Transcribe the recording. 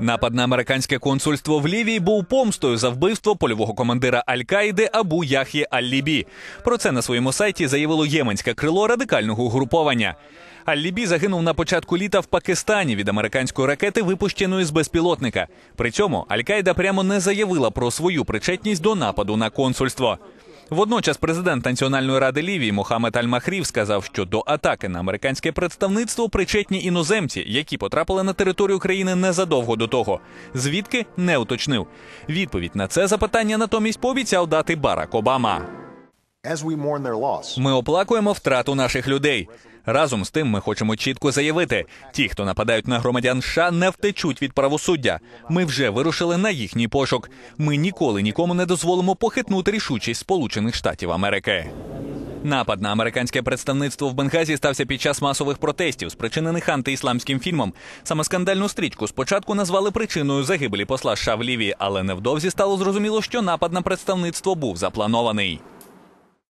Напад на американське консульство в Лівії був помстою за вбивство польового командира Аль-Каїди Абу Яхі Аль-Лібі. Про це на своєму сайті заявило єменське крило радикального угруповання. Аль-Лібі загинув на початку літа в Пакистані від американської ракети, випущеної з безпілотника. При цьому Аль-Каїда прямо не заявила про свою причетність до нападу на консульство. Водночас президент Національної ради Лівії Мохамед Аль-Махрів сказав, що до атаки на американське представництво причетні іноземці, які потрапили на територію країни незадовго до того. Звідки не уточнив. Відповідь на це запитання натомість пообіцяв дати Барак Обама. Ми оплакуємо втрату наших людей. Разом з тим, ми хочемо чітко заявити: ті, хто нападають на громадян США, не втечуть від правосуддя. Ми вже вирушили на їхній пошук. Ми ніколи нікому не дозволимо похитнути рішучість Сполучених Штатів Америки. Напад на американське представництво в Бенгазі стався під час масових протестів, спричинених антиісламським фільмом. Саме скандальну стрічку спочатку назвали причиною загибелі посла США в Лівії, але невдовзі стало зрозуміло, що напад на представництво був запланований.